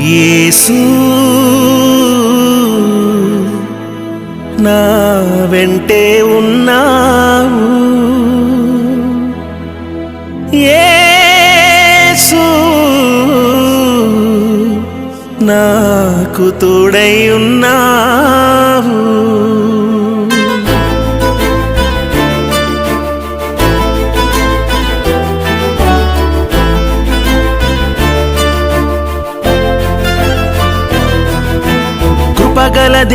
యేసు నా వెంటే ఉన్నావు. యేసు నాకు తోడై ఉన్నావు.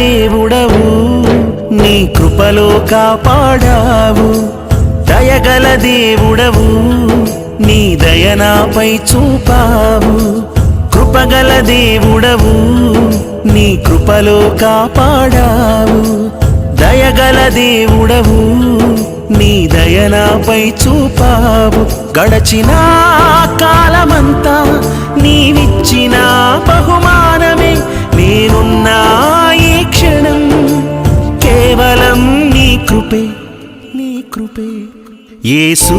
దేవుడవు నీ కృపలో కాపాడావు. దయగల దేవుడవు నీ దయనాపై చూపావు. కృపగల దేవుడవు నీ కృపలో కాపాడావు. దయగల దేవుడవు నీ దయనాపై చూపావు. గడచిన కాలమంతా నీవిచ్చిన బహుమానమే నేనున్నా క్షణం కేవలం నీ కృపే నీ కృపే. యేసు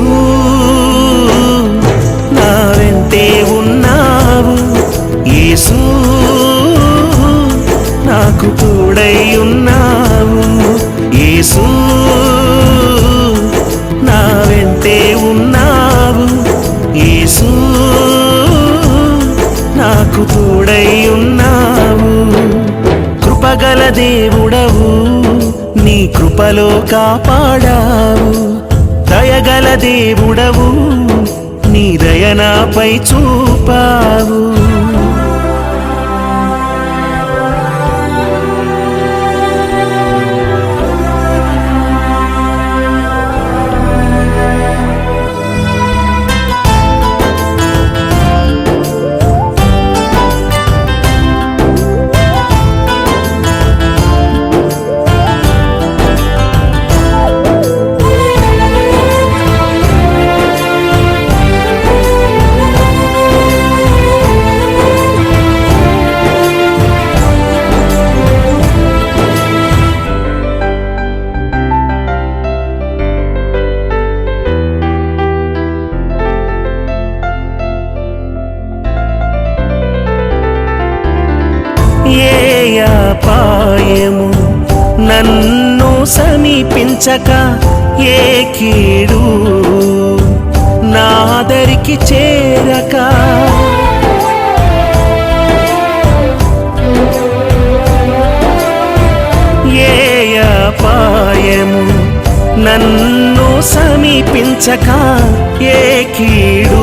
కాపాడావు. దయగల దేవుడవు నీ దయనాపై చూపావు. నన్ను సమీపించక ఏ కీడు నాదరికి చేరక. ఏ అపాయము నన్ను సమీపించక ఏ కీడు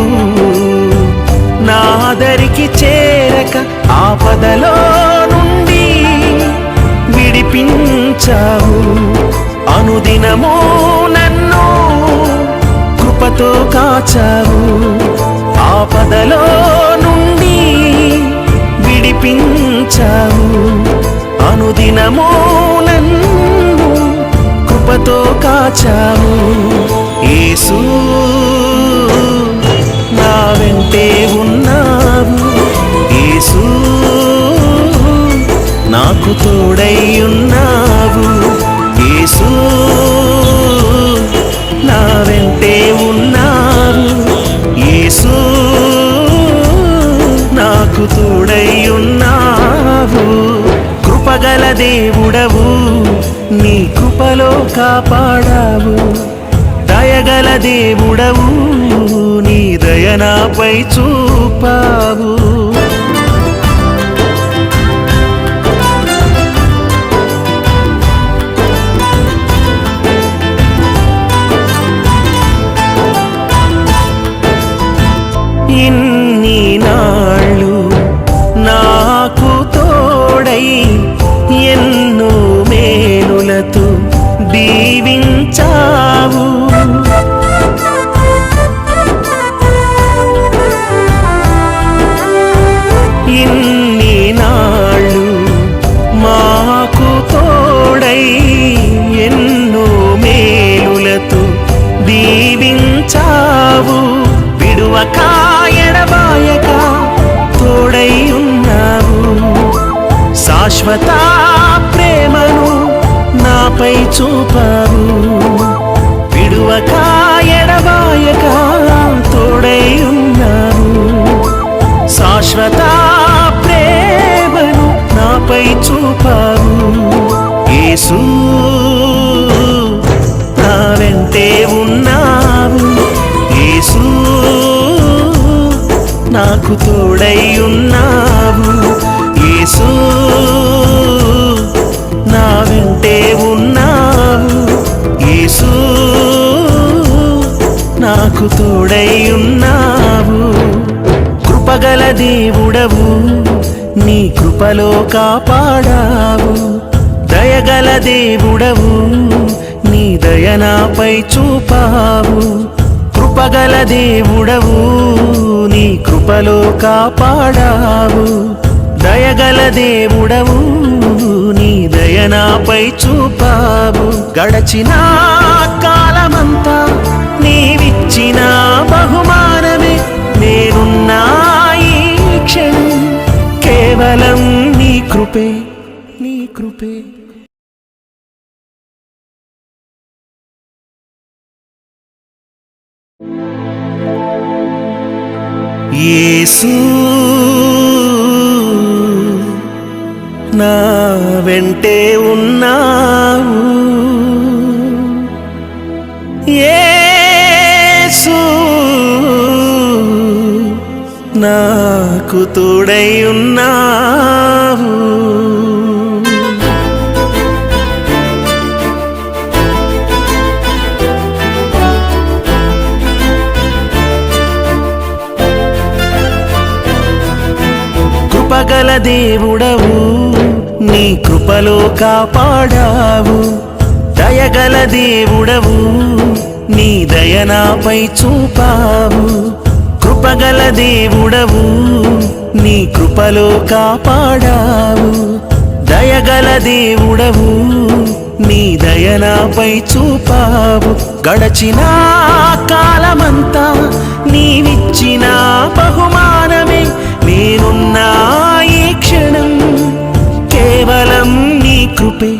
నాదరికి చేరక. ఆపదలో మార్చావు అనుదినము నన్ను కృపతో కాచావు. ఆపదలో నుండి విడిపించావు. అనుదినము నన్ను కృపతో కాచావు. యేసు నా వెంటే ఉన్నావు. యేసు నాకు తోడై తోడయ్యున్నావు కృపగల దేవుడవు. నీ కృపలో కాపాడావు. దయగల దేవుడవు. నీ దయనాపై చూపావు. తోడై శాశ్వత ప్రేమను నాపై చూపారు. విడువక ఎడబాయక తోడై ఉన్నారు. శాశ్వత ప్రేమను నాపై చూపారు. ఏసు నావెంతే వెంటే ఏసు నాకు తోడై ఉన్నావు ఏసూ నాకు తోడై ఉన్నావు. కృపగల దేవుడవు నీ కృపలో కాపాడావు. దయగల దేవుడవు నీ దయనాపై చూపావు. కృపగల దేవుడవు నీ కృపలో కాపాడావు. దయగల దేవుడవు నీ దయనాపై చూపావు. గడచిన కాలమంతా నీవిచ్చిన బహుమానమే నేనున్నా ఈ క్షణం. కేవలం నీ కృపే నీ కృపే. యేసు నా వెంటే ఉన్నావు. నాకు తోడై ఉన్నావు. కృపగల దేవుడవు నీ కృపలో కాపాడావు. దయగల దేవుడవు నీ దయనాపై చూపావు. కృపగల దేవుడవు నీ కృపలో కాపాడావు. దయగల దేవుడవు నీ దయనాపై చూపావు. గడచిన కాలమంతా నీవిచ్చిన బహుమానమే నేనున్నా ఈ క్షణం. కేవలం నీ కృపే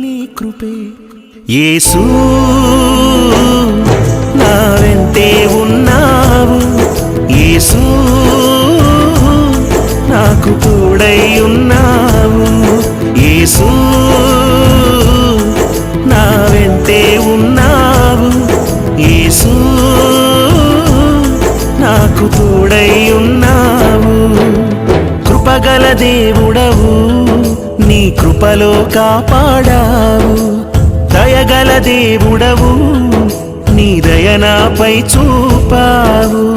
నీ కృపే. యేసు నా వెంటే యేసు నాకు తోడై ఉన్నావు. యేసు నా వెంటే ఉన్నావు. యేసు నాకు తోడై ఉన్నావు. కృపగల దేవుడవు నీ కృపలో కాపాడావు. దయగల దేవుడవు నీ దయనాపై చూపావు.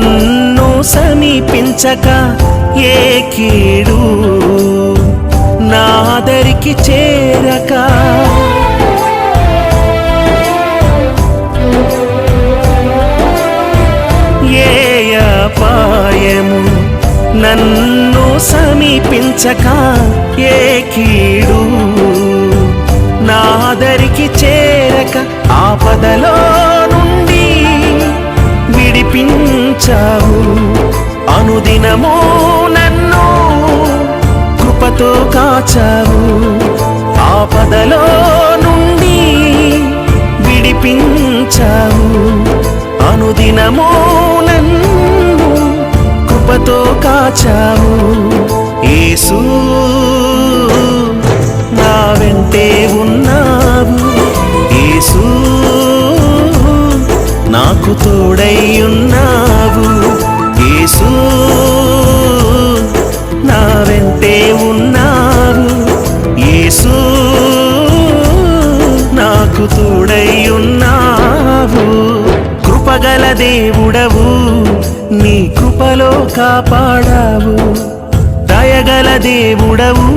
నన్ను సమీపించక ఏ కీడు నాదరికి చేరక. ఏ అపాయము నన్ను సమీపించక ఏ కీడు నాదరికి చేరక. ఆపదలో విడిపించావు అనుదినమో నన్ను కృపతో కాచావు. ఆపదలో నుండి విడిపించావు. అనుదినమో నన్ను కృపతో కాచావు. యేసు నాకు తోడై ఉన్నావు యేసు నా వెంటే ఉన్నావు యేసు నాకు తోడై ఉన్నావు కృపగల దేవుడవు నీ కృపలో కాపాడావు. దయగల దేవుడవు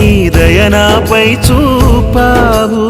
నీ దయనాపై చూపావు.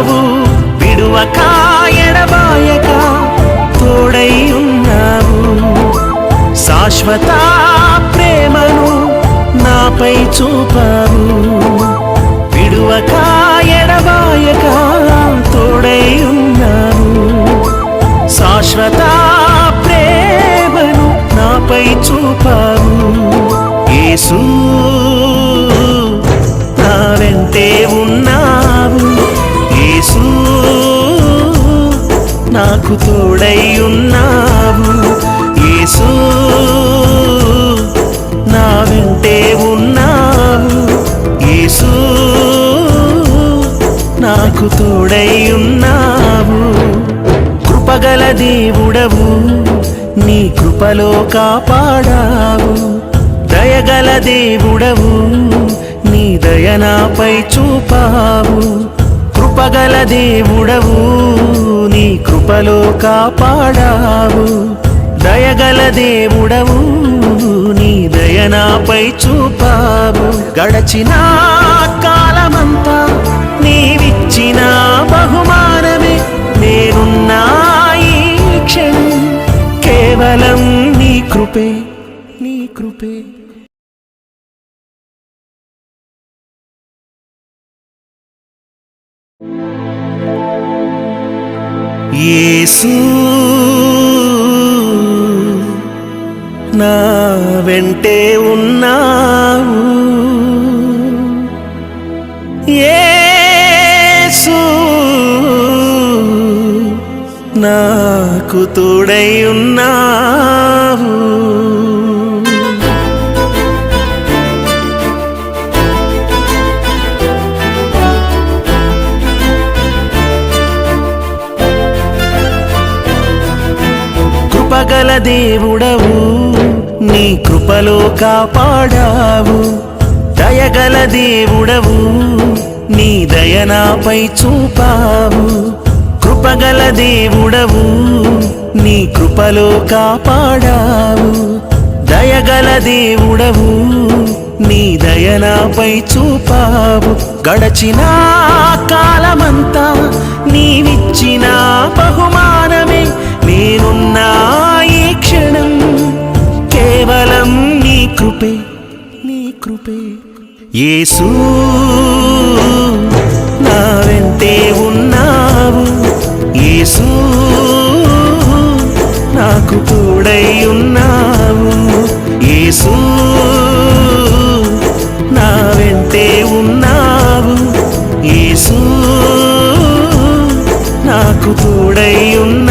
దీవించావు విడువక ఎడబాయక తోడై ఉన్నావు శాశ్వత ప్రేమను నాపై చూపావు. విడువక ఎడబాయక తోడై ఉన్నావు శాశ్వత ప్రేమను నాపై చూపావు. యేసు నాకు తోడై ఉన్నావు. యేసు నా వెంటే ఉన్నావు. యేసు నాకు తోడై ఉన్నావు. కృపగల దేవుడవు నీ కృపలో కాపాడావు. దయగల దేవుడవు నీ దయనాపై చూపావు. కృపగల దేవుడవు నీ కృపలో కాపాడావు. దయగల దేవుడవు నీ దయనాపై చూపావు. గడచిన కాలమంతా నీవిచ్చిన బహుమానమే నేనున్నా ఈ క్షణం కేవలం నీ కృపే. యేసు నా వెంటే ఉన్నావు. యేసు నాకు తోడై ఉన్నావు. కృపగల దేవుడవు నీ కృపలో కాపాడావు. దయగల దేవుడవు నీ దయనాపై చూపావు. కృపగల దేవుడవు నీ కృపలో కాపాడావు. దయగల దేవుడవు నీ దయనాపై చూపావు. గడచిన కాలమంతా నీవిచ్చిన బహుమానమే నేనున్నా క్షణం కేవలం నీ కృపే నీ కృపే. యేసు నా వెంటే ఉన్నావు. యేసు నాకు తోడై ఉన్నావు. యేసు నా వెంటే ఉన్నావు. యేసు నాకు తోడై ఉన్నావు